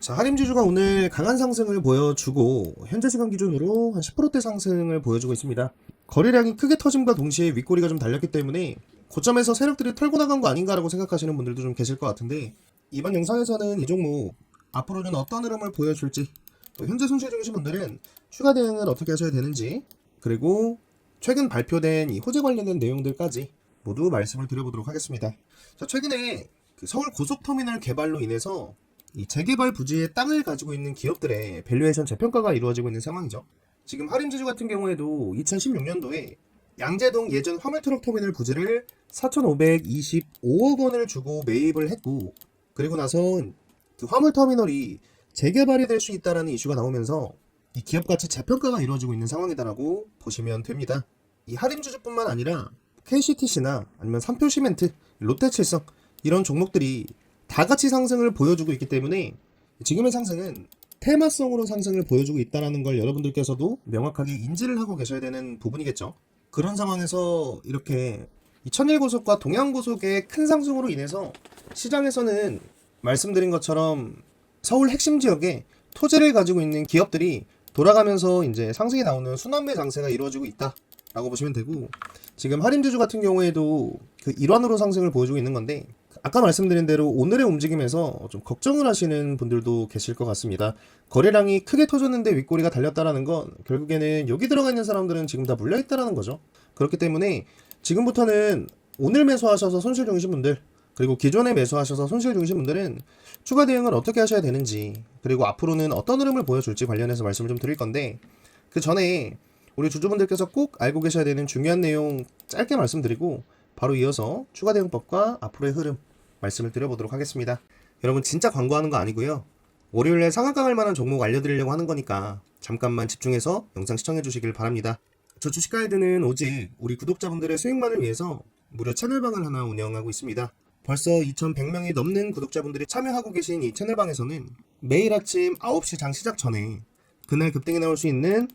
자, 할인지주가 오늘 강한 상승을 보여주고 현재 시간 기준으로 한 10%대 상승을 보여주고 있습니다. 거래량이 크게 터짐과 동시에 윗꼬리가 좀 달렸기 때문에 고점에서 세력들이 털고 나간 거 아닌가라고 생각하시는 분들도 좀 계실 것 같은데 이번 영상에서는 이 종목 앞으로는 어떤 흐름을 보여줄지 또 현재 손실 중이신 분들은 추가 대응을 어떻게 하셔야 되는지 그리고 최근 발표된 이 호재 관련된 내용들까지 모두 말씀을 드려보도록 하겠습니다. 자, 최근에 그 서울 고속터미널 개발로 인해서 이 재개발 부지의 땅을 가지고 있는 기업들의 밸류에이션 재평가가 이루어지고 있는 상황이죠. 지금 할인지주 같은 경우에도 2016년도에 양재동 예전 화물트럭 터미널 부지를 4,525억 원을 주고 매입을 했고 그리고 나서 그 화물 터미널이 재개발이 될 수 있다라는 이슈가 나오면서 이 기업 가치 재평가가 이루어지고 있는 상황이다라고 보시면 됩니다. 이 할인주주뿐만 아니라 KCTC나 아니면 삼표시멘트, 롯데칠성 이런 종목들이 다 같이 상승을 보여주고 있기 때문에 지금의 상승은 테마성으로 상승을 보여주고 있다는 걸 여러분들께서도 명확하게 인지를 하고 계셔야 되는 부분이겠죠. 그런 상황에서 이렇게 이 천일고속과 동양고속의 큰 상승으로 인해서 시장에서는 말씀드린 것처럼 서울 핵심 지역에 토지를 가지고 있는 기업들이 돌아가면서 이제 상승이 나오는 순환매 장세가 이루어지고 있다 라고 보시면 되고 지금 할인주주 같은 경우에도 그 일환으로 상승을 보여주고 있는 건데 아까 말씀드린 대로 오늘의 움직임에서 좀 걱정을 하시는 분들도 계실 것 같습니다. 거래량이 크게 터졌는데 윗꼬리가 달렸다라는 건 결국에는 여기 들어가 있는 사람들은 지금 다 물려 있다라는 거죠. 그렇기 때문에 지금부터는 오늘 매수하셔서 손실 중이신 분들 그리고 기존에 매수하셔서 손실 중이신 분들은 추가 대응을 어떻게 하셔야 되는지 그리고 앞으로는 어떤 흐름을 보여줄지 관련해서 말씀을 좀 드릴 건데 그 전에 우리 주주분들께서 꼭 알고 계셔야 되는 중요한 내용 짧게 말씀드리고 바로 이어서 추가 대응법과 앞으로의 흐름 말씀을 드려보도록 하겠습니다. 여러분 진짜 광고하는 거 아니고요. 월요일에 상한가 갈 만한 종목 알려드리려고 하는 거니까 잠깐만 집중해서 영상 시청해 주시길 바랍니다. 저 주식 가이드는 오직 우리 구독자분들의 수익만을 위해서 무료 채널방을 하나 운영하고 있습니다. 벌써 2,100명이 넘는 구독자분들이 참여하고 계신 이 채널방에서는 매일 아침 9시 장 시작 전에 그날 급등이 나올 수 있는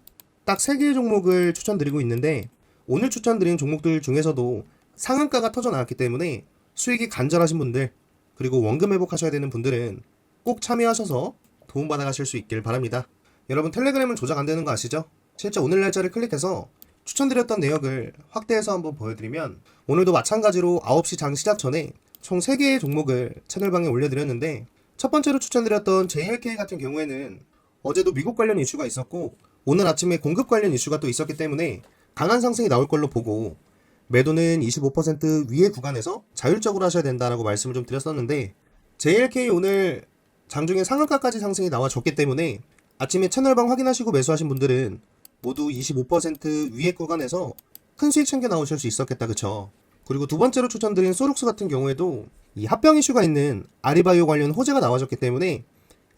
딱 3개의 종목을 추천드리고 있는데 오늘 추천드린 종목들 중에서도 상한가가 터져 나왔기 때문에 수익이 간절하신 분들 그리고 원금 회복하셔야 되는 분들은 꼭 참여하셔서 도움받아 가실 수 있길 바랍니다. 여러분 텔레그램은 조작 안 되는 거 아시죠? 실제 오늘 날짜를 클릭해서 추천드렸던 내역을 확대해서 한번 보여드리면 오늘도 마찬가지로 9시 장 시작 전에 총 3개의 종목을 채널방에 올려드렸는데 첫 번째로 추천드렸던 JLK 같은 경우에는 어제도 미국 관련 이슈가 있었고 오늘 아침에 공급 관련 이슈가 또 있었기 때문에 강한 상승이 나올 걸로 보고 매도는 25% 위의 구간에서 자율적으로 하셔야 된다라고 말씀을 좀 드렸었는데 JLK 오늘 장중에 상한가까지 상승이 나와줬기 때문에 아침에 채널방 확인하시고 매수하신 분들은 모두 25% 위의 구간에서 큰 수익 챙겨 나오실 수 있었겠다 그쵸? 그리고 두 번째로 추천드린 소룩스 같은 경우에도 이 합병 이슈가 있는 아리바이오 관련 호재가 나와줬기 때문에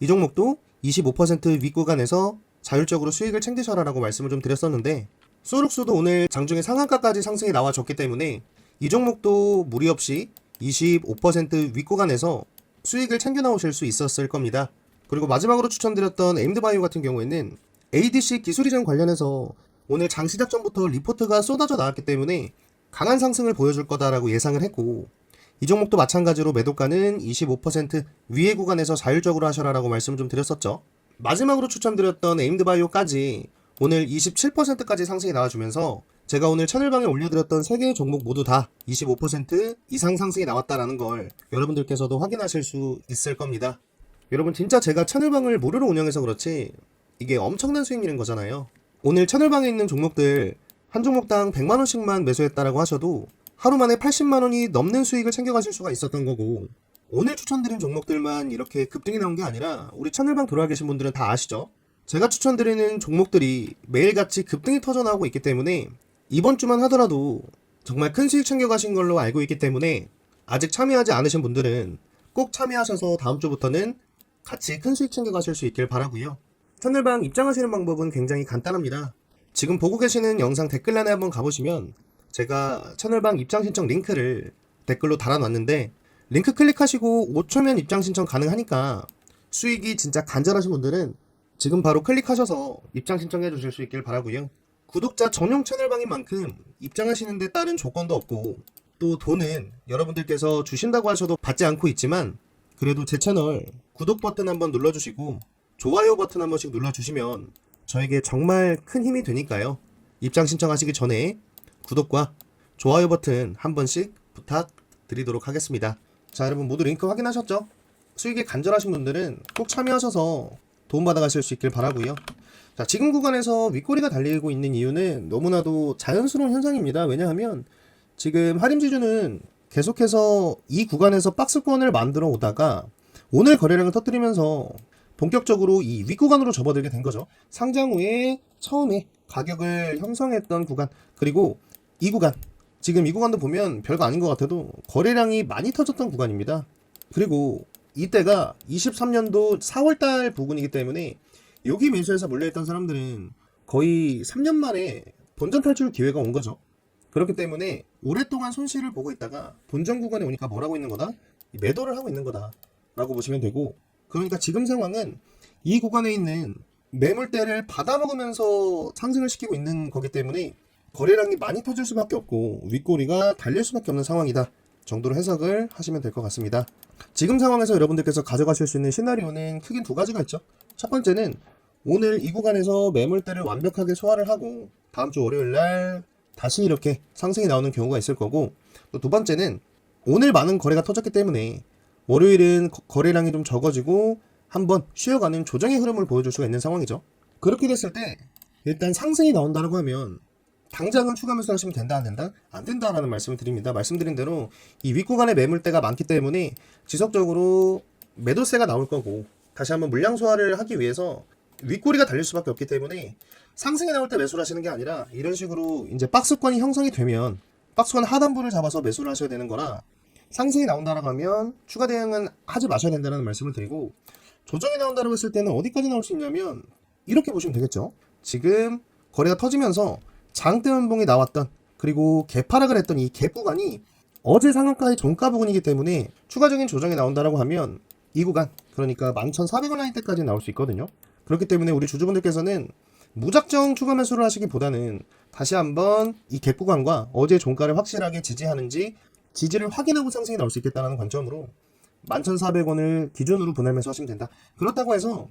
이 종목도 25% 윗구간에서 자율적으로 수익을 챙기셔라라고 말씀을 좀 드렸었는데 소룩스도 오늘 장중에 상한가까지 상승이 나와줬기 때문에 이 종목도 무리 없이 25% 윗구간에서 수익을 챙겨 나오실 수 있었을 겁니다. 그리고 마지막으로 추천드렸던 에임드바이오 같은 경우에는 ADC 기술 이전 관련해서 오늘 장 시작 전부터 리포트가 쏟아져 나왔기 때문에 강한 상승을 보여줄 거다라고 예상을 했고 이 종목도 마찬가지로 매도가는 25% 위의 구간에서 자율적으로 하셔라라고 말씀 좀 드렸었죠. 마지막으로 추천드렸던 에임드바이오까지 오늘 27%까지 상승이 나와주면서 제가 오늘 채널방에 올려드렸던 3개의 종목 모두 다 25% 이상 상승이 나왔다라는 걸 여러분들께서도 확인하실 수 있을 겁니다. 여러분 진짜 제가 채널방을 무료로 운영해서 그렇지 이게 엄청난 수익률인 거잖아요. 오늘 채널방에 있는 종목들 한 종목당 100만 원씩만 매수했다라고 하셔도 하루 만에 80만 원이 넘는 수익을 챙겨가실 수가 있었던 거고 오늘 추천드린 종목들만 이렇게 급등이 나온 게 아니라 우리 채널방 들어와 계신 분들은 다 아시죠? 제가 추천드리는 종목들이 매일같이 급등이 터져 나오고 있기 때문에 이번 주만 하더라도 정말 큰 수익 챙겨가신 걸로 알고 있기 때문에 아직 참여하지 않으신 분들은 꼭 참여하셔서 다음 주부터는 같이 큰 수익 챙겨가실 수 있길 바라고요. 채널방 입장하시는 방법은 굉장히 간단합니다. 지금 보고 계시는 영상 댓글란에 한번 가보시면 제가 채널방 입장 신청 링크를 댓글로 달아놨는데 링크 클릭하시고 5초면 입장 신청 가능하니까 수익이 진짜 간절하신 분들은 지금 바로 클릭하셔서 입장 신청해 주실 수 있길 바라고요. 구독자 전용 채널방인 만큼 입장하시는데 다른 조건도 없고 또 돈은 여러분들께서 주신다고 하셔도 받지 않고 있지만 그래도 제 채널 구독 버튼 한번 눌러주시고 좋아요 버튼 한 번씩 눌러주시면 저에게 정말 큰 힘이 되니까요. 입장 신청하시기 전에 구독과 좋아요 버튼 한 번씩 부탁드리도록 하겠습니다. 자, 여러분 모두 링크 확인하셨죠? 수익에 간절하신 분들은 꼭 참여하셔서 도움받아 가실 수 있길 바라고요. 자, 지금 구간에서 윗꼬리가 달리고 있는 이유는 너무나도 자연스러운 현상입니다. 왜냐하면 지금 하림지주는 계속해서 이 구간에서 박스권을 만들어 오다가 오늘 거래량을 터뜨리면서 본격적으로 이 윗구간으로 접어들게 된 거죠. 상장 후에 처음에 가격을 형성했던 구간 그리고 이 구간 지금 이 구간도 보면 별거 아닌 것 같아도 거래량이 많이 터졌던 구간입니다. 그리고 이때가 23년도 4월달 부근이기 때문에 여기 매수해서 몰려있던 사람들은 거의 3년 만에 본전 탈출 기회가 온 거죠. 그렇기 때문에 오랫동안 손실을 보고 있다가 본전 구간에 오니까 뭐라고 있는 거다? 매도를 하고 있는 거다. 라고 보시면 되고 그러니까 지금 상황은 이 구간에 있는 매물대를 받아먹으면서 상승을 시키고 있는 거기 때문에 거래량이 많이 터질 수밖에 없고 윗꼬리가 달릴 수밖에 없는 상황이다 정도로 해석을 하시면 될 것 같습니다. 지금 상황에서 여러분들께서 가져가실 수 있는 시나리오는 크게 두 가지가 있죠. 첫 번째는 오늘 이 구간에서 매물대를 완벽하게 소화를 하고 다음 주 월요일 날 다시 이렇게 상승이 나오는 경우가 있을 거고 또 두 번째는 오늘 많은 거래가 터졌기 때문에 월요일은 거- 거래량이 좀 적어지고 한번 쉬어가는 조정의 흐름을 보여줄 수가 있는 상황이죠. 그렇게 됐을 때 일단 상승이 나온다고 하면 당장은 추가 매수 하시면 된다 안 된다? 안 된다라는 말씀을 드립니다. 말씀드린 대로 이 윗구간에 매물대가 많기 때문에 지속적으로 매도세가 나올 거고 다시 한번 물량 소화를 하기 위해서 윗꼬리가 달릴 수밖에 없기 때문에 상승이 나올 때 매수를 하시는 게 아니라 이런 식으로 이제 박스권이 형성이 되면 박스권 하단부를 잡아서 매수를 하셔야 되는 거라 상승이 나온다라고 하면 추가 대응은 하지 마셔야 된다는 말씀을 드리고 조정이 나온다고 했을 때는 어디까지 나올 수 있냐면 이렇게 보시면 되겠죠. 지금 거래가 터지면서 장대 연봉이 나왔던 그리고 개파락을 했던 이갭 구간이 어제 상한가의 종가 부분이기 때문에 추가적인 조정이 나온다라고 하면 이 구간 그러니까 11,400원 라인 때까지 나올 수 있거든요. 그렇기 때문에 우리 주주분들께서는 무작정 추가 매수를 하시기보다는 다시 한번 이 갭 구간과 어제 종가를 확실하게 지지하는지 지지를 확인하고 상승이 나올 수 있겠다는 관점으로 11,400원을 기준으로 분할 매수하시면 된다. 그렇다고 해서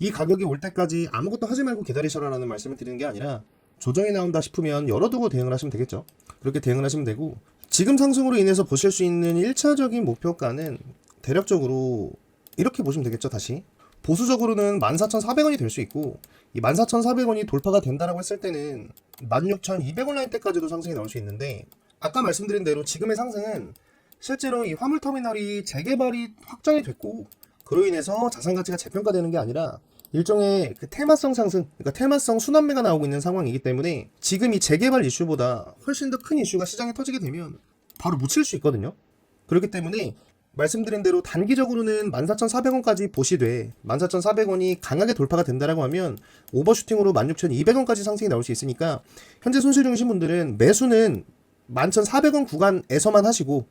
이 가격이 올 때까지 아무것도 하지 말고 기다리셔라라는 말씀을 드리는 게 아니라 조정이 나온다 싶으면 열어두고 대응을 하시면 되겠죠. 그렇게 대응을 하시면 되고 지금 상승으로 인해서 보실 수 있는 1차적인 목표가는 대략적으로 이렇게 보시면 되겠죠. 다시 보수적으로는 14,400원이 될 수 있고 이 14,400원이 돌파가 된다라고 했을 때는 16,200원 라인 때까지도 상승이 나올 수 있는데 아까 말씀드린 대로 지금의 상승은 실제로 이 화물터미널이 재개발이 확정이 됐고 그로 인해서 자산 가치가 재평가되는 게 아니라 일종의 그 테마성 상승, 그러니까 테마성 순환매가 나오고 있는 상황이기 때문에 지금 이 재개발 이슈보다 훨씬 더 큰 이슈가 시장에 터지게 되면 바로 묻힐 수 있거든요. 그렇기 때문에 말씀드린 대로 단기적으로는 14,400원까지 보시되 14,400원이 강하게 돌파가 된다라고 하면 오버슈팅으로 16,200원까지 상승이 나올 수 있으니까 현재 손실 중이신 분들은 매수는 11,400원 구간에서만 하시고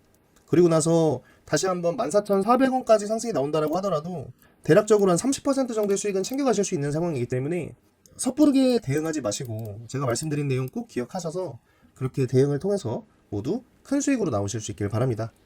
그리고 나서 다시 한번 14,400원까지 상승이 나온다라고 하더라도 대략적으로 한 30% 정도의 수익은 챙겨가실 수 있는 상황이기 때문에 섣부르게 대응하지 마시고 제가 말씀드린 내용 꼭 기억하셔서 그렇게 대응을 통해서 모두 큰 수익으로 나오실 수 있길 바랍니다.